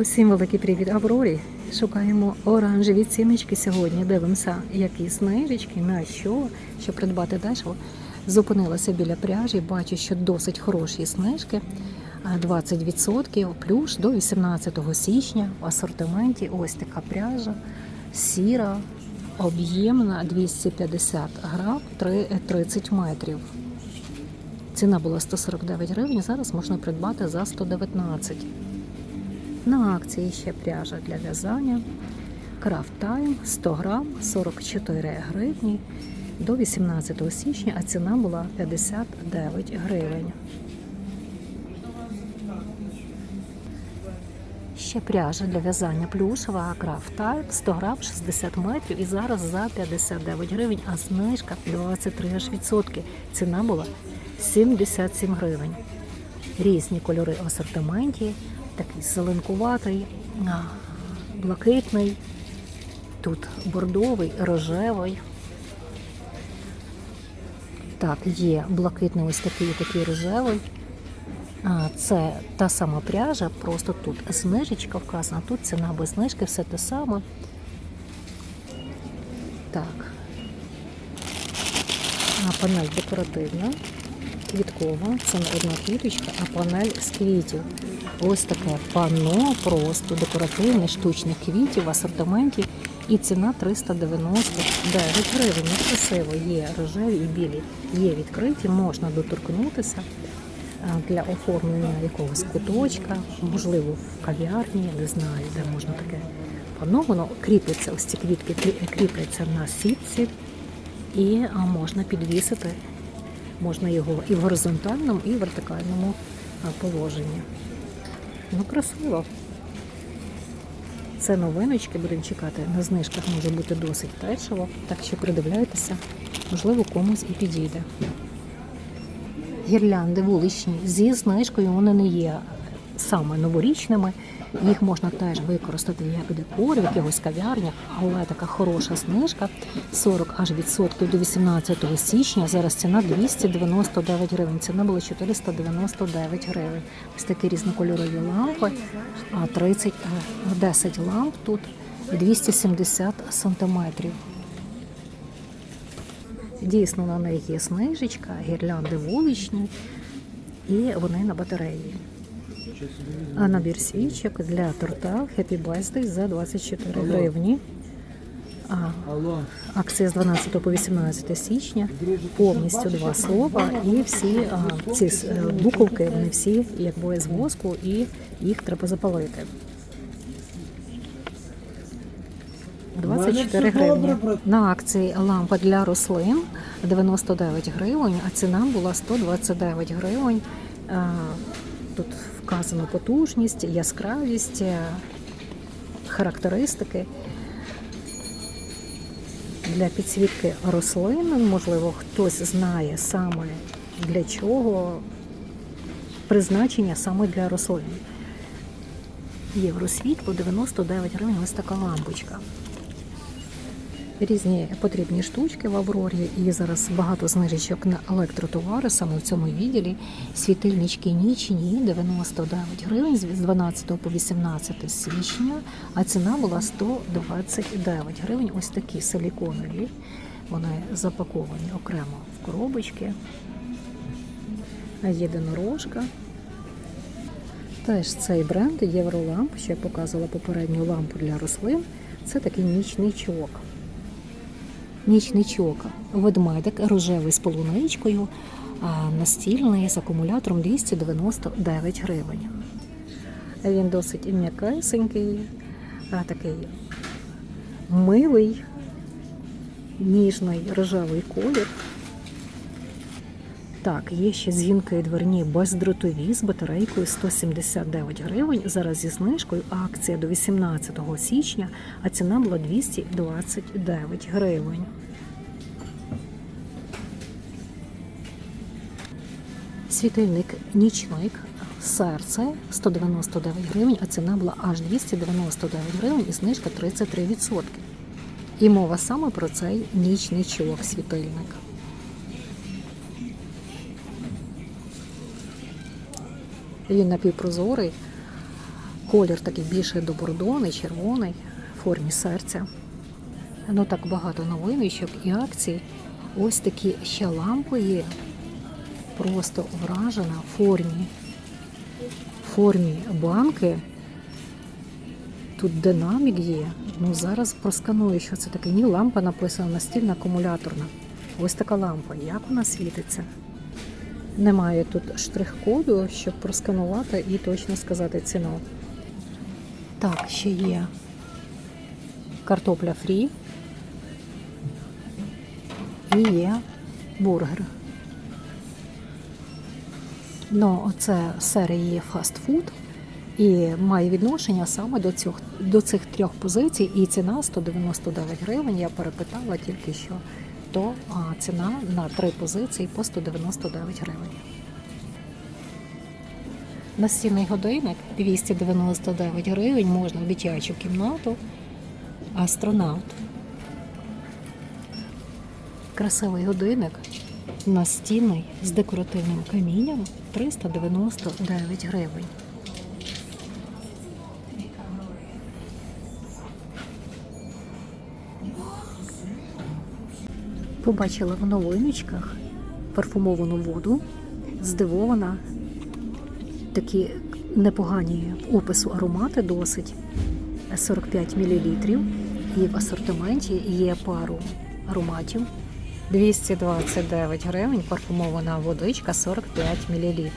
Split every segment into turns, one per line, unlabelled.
Усім великий привіт Аврорі. Шукаємо оранжеві ціночки сьогодні. Дивимося, які знижечки, на що, щоб придбати дешево. Зупинилася біля пляжі, бачу, що досить хороші знижки. А 20% плюс до 18 січня в асортименті ось така пряжа, сіра, об'ємна 250 грам, 30 метрів. Ціна була 149 гривень, зараз можна придбати за 119. На акції ще пряжа для в'язання. Craft Time 100 грам 44 гривні до 18 січня, а ціна була 59 гривень. Ще пряжа для в'язання плюшева Craft Time 100 грам 60 метрів і зараз за 59 гривень, а знижка 23 аж відсотки. Ціна була 77 гривень. Різні кольори в асортименті, такий зеленкуватий, блакитний, тут бордовий, рожевий. Так, є блакитний ось такий, такий рожевий. Це та сама пряжа, просто тут знижечка вказана, тут ціна без знижки, все те саме. Так. Панель декоративна, квіткова, це не одна квіточка, а панель з квітів. Ось таке панно, просто декоративне, штучних квітів в асортименті. І ціна 399 гривень. Красиво, є рожеві і білі, є відкриті, можна доторкнутися для оформлення якогось куточка, можливо, в кав'ярні, не знаю, де можна таке панно. Воно кріпиться, ось ці квітки кріпляться на сітці і можна підвісити. Можна його і в горизонтальному, і в вертикальному положенні. Ну, красиво. Це новиночки, будемо чекати. На знижках може бути досить дешево, так що придивляйтеся, можливо, комусь і підійде. Гірлянди вуличні зі знижкою вони не є саме новорічними. Їх можна теж використати як декор в якихось кав'ярнях, але така хороша знижка 40 аж відсотків до 18 січня. Зараз ціна 299 гривень. Ціна була 499 гривень. Ось такі різнокольорові лампи, а 30, е, 10 ламп тут 270 сантиметрів. Дійсно, на них є знижечка, гірлянди вуличні, і вони на батареї. А набір свічок для торта Happy Birthday за 24 гривні. А, акція з 12 по 18 січня. Повністю два слова. І всі а, ці е, буковки, вони всі якби з воску, і їх треба запалити. 24 гривні. На акції лампа для рослин 99 гривень, а ціна була 129 гривень. А, Тут вказано потужність, яскравість, е, характеристики. Для підсвітки рослин, можливо, хтось знає саме для чого призначення саме для рослин. Євросвітло 99 гривень, ось така лампочка. Різні потрібні штучки в Аврорі, і зараз багато знижечок на електротовари саме в цьому відділі. Світильнички нічні 99 гривень з 12 по 18 січня, а ціна була 129 гривень. Ось такі силіконові. Вони запаковані окремо в коробочки. Єдинорожка. Теж цей бренд Євроламп, що я показувала попередню лампу для рослин. Це такий нічничок. Нічничок, ведмедик рожевий з полуничкою, настільний з акумулятором 299 гривень. Він досить м'якесенький, такий милий, ніжний рожевий колір. Так, є ще дзвінки дверні бездротові з батарейкою 179 гривень. Зараз зі знижкою акція до 18 січня, а ціна була 229 гривень. Світильник нічник серце 199 гривень, а ціна була аж 299 гривень і знижка 33%. І мова саме про цей нічничок світильник. Він напівпрозорий, Колір такий більше до червоний, в формі серця. Ну так багато новиночок і акцій. Ось такі ще лампи є. Просто вражена в формі. В формі банки. Тут динамік є. Ну зараз просканую, що це таке. Ні, лампа написана настільна акумуляторна. Ось така лампа. Як вона світиться? Немає тут штрих-коду, щоб просканувати і точно сказати ціну. Так, ще є картопля фрі. І є бургер. Ну, оце серії фастфуд і має відношення саме до цих, до цих трьох позицій. І ціна 199 гривень. Я перепитала тільки що, то ціна на три позиції по 199 гривень. Настільний годинник 299 гривень можна в дитячу кімнату. Астронавт. Красивий годинник настінний з декоративним камінням 399 гривень. Побачила в новиночках парфумовану воду, здивована. Такі непогані опису аромати досить 45 мл. І в асортименті є пару ароматів. 229 гривень, парфумована водичка 45 мл.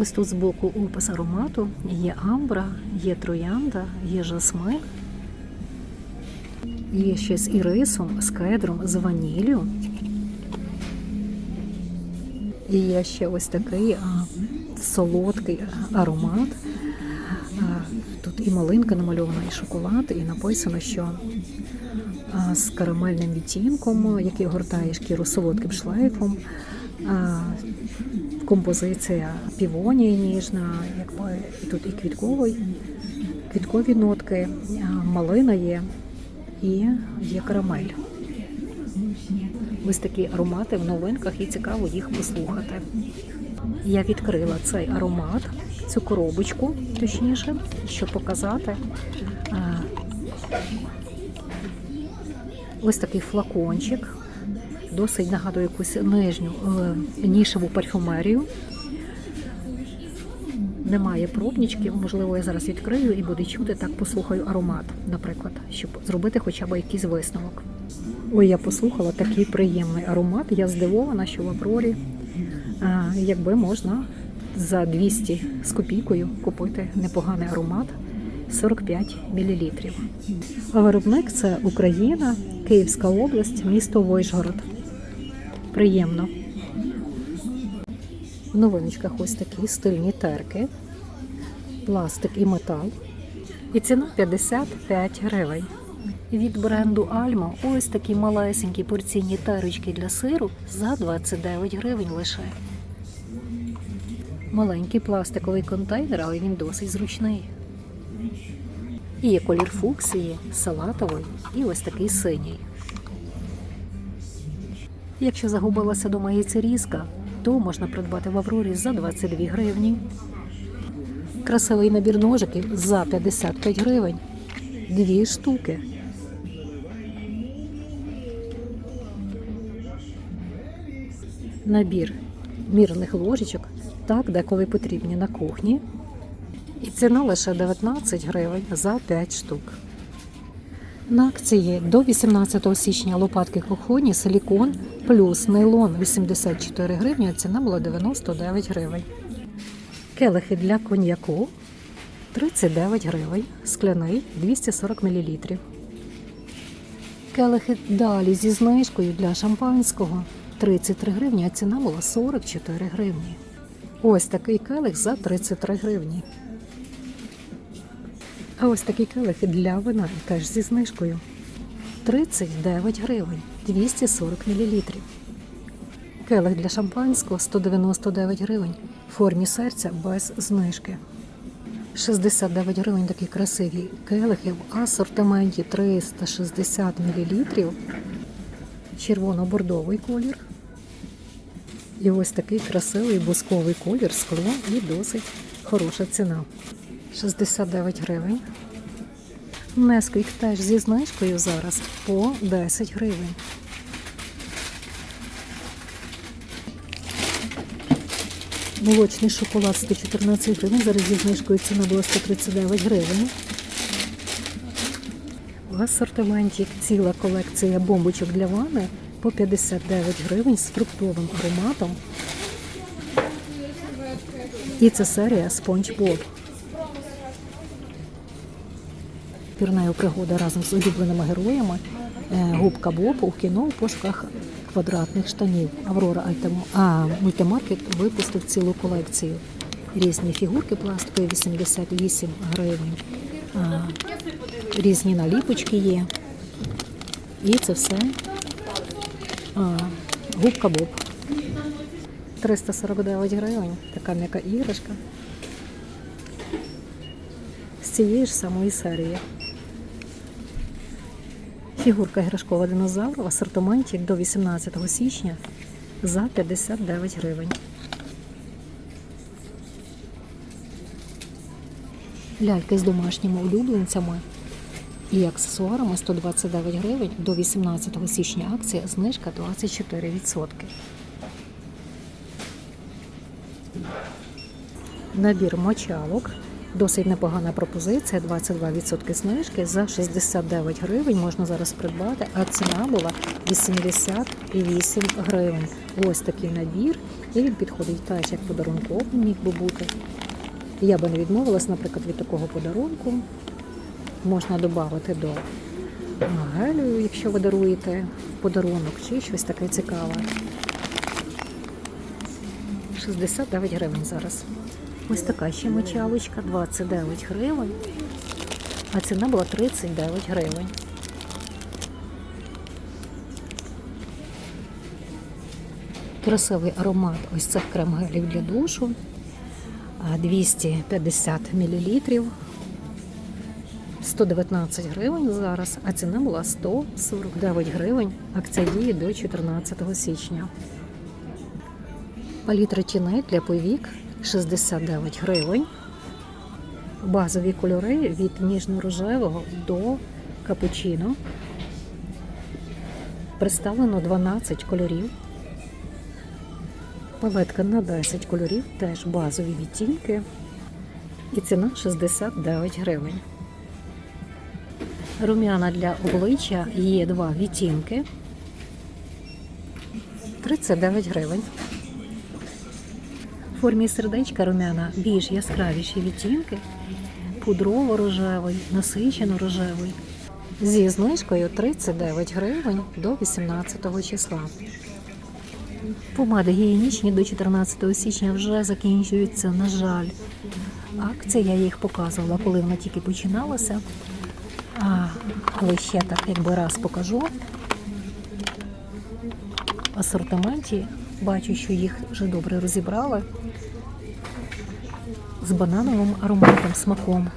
Ось тут збоку опис аромату є амбра, є троянда, є жасмин, є ще з ірисом, з кедром, з ваніллю. І є ще ось такий а, солодкий аромат. А, Тут і малинка намальована, і шоколад, і написано, що а, з карамельним відтінком, який огортає шкіру солодким шлейфом. А, Композиція півонії ніжна, якби і тут і квітковий, квіткові нотки, а, малина є і є карамель. Ось такі аромати в новинках і цікаво їх послухати. Я відкрила цей аромат, цю коробочку, точніше, щоб показати. Ось такий флакончик. Досить нагадує якусь нижню е, нішеву парфюмерію. Немає пробничків, можливо, я зараз відкрию і буду чути, так послухаю аромат, наприклад, щоб зробити хоча б якийсь висновок. Ой, я послухала такий приємний аромат. Я здивована, що в Аврорі, а, якби можна за 200 з копійкою купити непоганий аромат 45 мл. А виробник це Україна, Київська область, місто Войшгород. Приємно. В новиночках ось такі стильні терки, пластик і метал. І ціна 55 гривень. Від бренду Альма ось такі малесенькі порційні терочки для сиру за 29 гривень лише. Маленький пластиковий контейнер, але він досить зручний. І є колір фуксії, салатовий і ось такий синій. Якщо загубилася дома яйцерізка, то можна придбати в Аврорі за 22 гривні. Красивий набір ножиків за 55 гривень. Дві штуки. Набір мірних ложечок, так, деколи потрібні на кухні. І ціна лише 19 гривень за 5 штук. На акції до 18 січня лопатки кухонні силікон плюс нейлон 84 гривні, а ціна була 99 гривень. Келихи для коньяку 39 гривень, скляний 240 мл. Келихи далі зі знижкою для шампанського 33 гривні, а ціна була 44 гривні. Ось такий келих за 33 гривні. А ось такі келихи для вина теж зі знижкою. 39 гривень, 240 мл. Келих для шампанського 199 гривень. В формі серця без знижки. 69 гривень такі красиві келихи в асортименті 360 мл. Червоно-бордовий колір. І ось такий красивий бусковий колір, скло і досить хороша ціна. 69 гривень. Несквік теж зі знижкою зараз по 10 гривень. Молочний шоколад 114 гривень. Зараз зі знижкою ціна була 139 гривень. В асортименті ціла колекція бомбочок для ванни по 59 гривень з фруктовим ароматом. І це серія Боб. Пірнею пригода разом з улюбленими героями. Е, Губка Боб у кіно у пошуках квадратних штанів. Аврора а, мультимаркет випустив цілу колекцію. Різні фігурки пластикові 88 гривень. А, різні наліпочки є. І це все а, губка Боб. 349 гривень. Така м'яка іграшка. З цієї ж самої серії. Фігурка іграшкова динозавра в асортименті до 18 січня за 59 гривень. Ляльки з домашніми улюбленцями і аксесуарами 129 гривень до 18 січня акція знижка 24%. Набір мочалок. Досить непогана пропозиція, 22% знижки за 69 гривень можна зараз придбати, а ціна була 88 гривень. Ось такий набір, і він підходить теж як подарунковий міг би бути. Я би не відмовилась, наприклад, від такого подарунку. Можна додати до гелю, якщо ви даруєте подарунок, чи щось таке цікаве. 69 гривень зараз. Ось така ще мочалочка, 29 гривень, а ціна була 39 гривень. Красивий аромат ось цих крем-гелів для душу. 250 мл. 119 гривень зараз, а ціна була 149 гривень. Акція діє до 14 січня. Палітра тіней для повік 69 гривень. Базові кольори від ніжно-рожевого до капучино. Представлено 12 кольорів. Палетка на 10 кольорів, теж базові відтінки. І ціна 69 гривень. Рум'яна для обличчя є два відтінки. 39 гривень. В формі сердечка румяна більш яскравіші відтінки, пудрово-рожевий, насичено-рожевий. Зі знижкою 39 гривень до 18 числа. Помади гігієнічні до 14 січня вже закінчуються, на жаль. Акція я їх показувала, коли вона тільки починалася. А, але ще так, якби раз покажу. В асортименті бачу, що їх вже добре розібрали з банановим ароматом, смаком.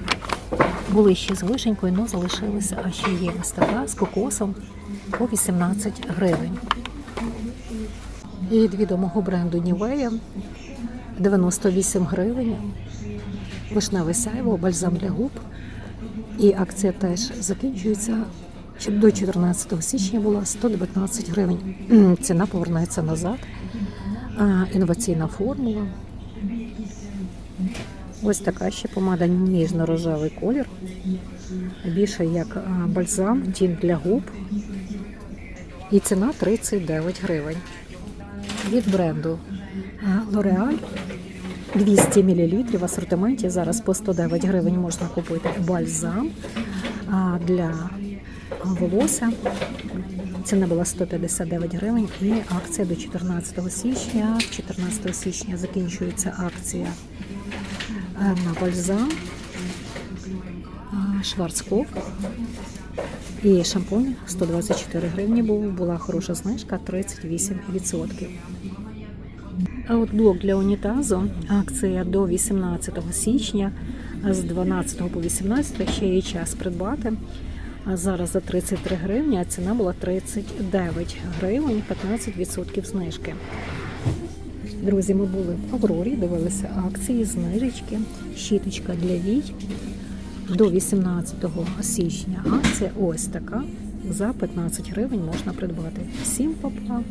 Були ще з вишенькою, але залишилися, а ще є ось така з кокосом по 18 гривень. І від відомого бренду Нівея 98 гривень. Вишневе сяйво, бальзам для губ. І акція теж закінчується. До 14 січня була 119 гривень. Ціна повернеться назад. Інноваційна формула. Ось така ще помада ніжно-рожевий колір. Більше як бальзам, тінь для губ. І ціна 39 гривень. Від бренду L'Oreal 200 мл в асортименті. Зараз по 109 гривень можна купити бальзам для волосся. Ціна була 159 гривень і акція до 14 січня. 14 січня закінчується акція на бальзам, Шварцкоп і шампунь 124 гривні був. Була хороша знижка 38%. А от блок для унітазу, акція до 18 січня, з 12 по 18 ще є час придбати. А зараз за 33 гривні, а ціна була 39 гривень, 15% знижки. Друзі, ми були в Аврорі, дивилися акції, знижечки, щіточка для вій до 18 січня. Акція ось така. За 15 гривень можна придбати. Всім па-па!